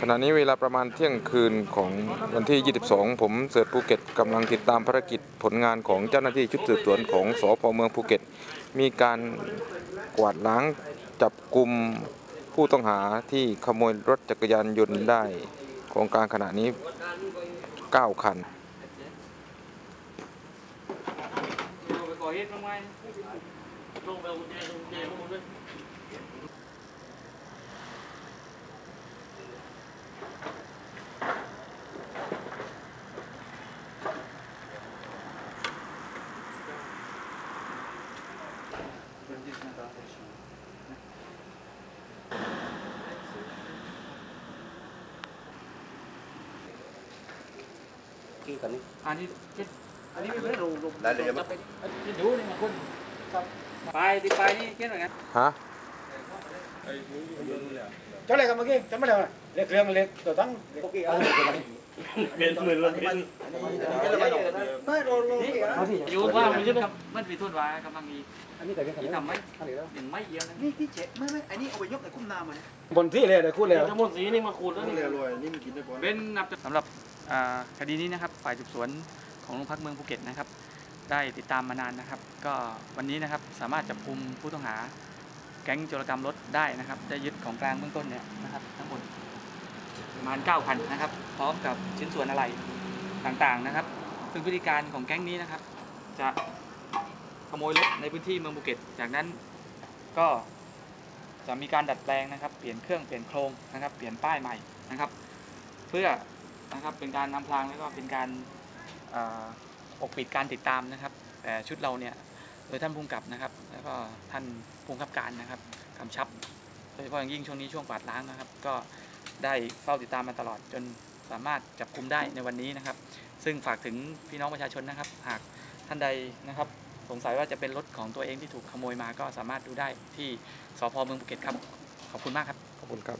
ขณะนี้เวลาประมาณเที่ยงคืนของวันที่ 22 ผมเสิร์ชภูเก็ตกำลังติดตามภารกิจผลงานของเจ้าหน้าที่ชุดสืบสวนของสพเมืองภูเก็ต มีการกวาดล้างจับกลุ่มผู้ต้องหาที่ขโมยรถจักรยานยนต์ได้ของกลางขณะนี้ 9 คันไป ก่อเหตุทำไมลงไปเอากุญแจกุญแจข้างบนด้วยชื่อกันนี่อันนี้คิดอันนี้ไม่เป็นรูรูได้เลยไหมจะไปคิดดูนี่มาคุณครับไปที่ไปนี่คิดว่าไงฮะ cho lại cái kia cho mấy đầu này liệt liệt liệt rồi tăng เป็นหมื่นละเป็นอยู่ว่ามันจะทำมันปีทุนวากำลังมี anh đi tại cái ที่ thằng ทำไม่ยังไม่เยอะนะนี่ที่เจ็ดไม่ไม่อันนี้เอาไปยกแต่คุ้มนามาเนี่ย bồn thi này để khui này ทั้งหมดสีนี่มาขูดแล้วนี่เป็นนับสำหรับคดีนี้นะครับ ฝ่ายสืบสวนของโรงพักเมืองภูเก็ตนะครับ ได้ติดตามมานานนะครับ ก็วันนี้นะครับสามารถจับกลุ่มผู้ต้องหาแก๊งโจรกรรมรถได้นะครับ ได้ยึดของกลางเบื้องต้นเนี่ยนะครับทั้งหมด ประมาณ 9,000 นะครับ พร้อมกับชิ้นส่วนอะไรต่างๆนะครับ ซึ่งพฤติการของแก๊งนี้นะครับ จะขโมยรถในพื้นที่เมืองภูเก็ต จากนั้นก็จะมีการดัดแปลงนะครับ เปลี่ยนเครื่องเปลี่ยนโครงนะครับ เปลี่ยนป้ายใหม่นะครับ เพื่อนะครับเป็นการนำพรางแล้วก็เป็นการเอ่อปกปิดการติดตามนะครับ แต่ชุดเราเนี่ยโดยท่านภูมิกับนะครับ แล้วก็ท่านภูมิกับการนะครับกำชับโดยเฉพาะอย่างยิ่งช่วงนี้ช่วงกวาดล้างนะครับ ก็ ได้เฝ้าติดตามมาตลอดจนสามารถจับกุมได้ในวันนี้นะครับ ซึ่งฝากถึงพี่น้องประชาชนนะครับ หากท่านใดนะครับ สงสัยว่าจะเป็นรถของตัวเองที่ถูกขโมยมาก็สามารถดูได้ที่สพเมืองภูเก็ตครับ ขอบคุณมากครับ ขอบคุณครับ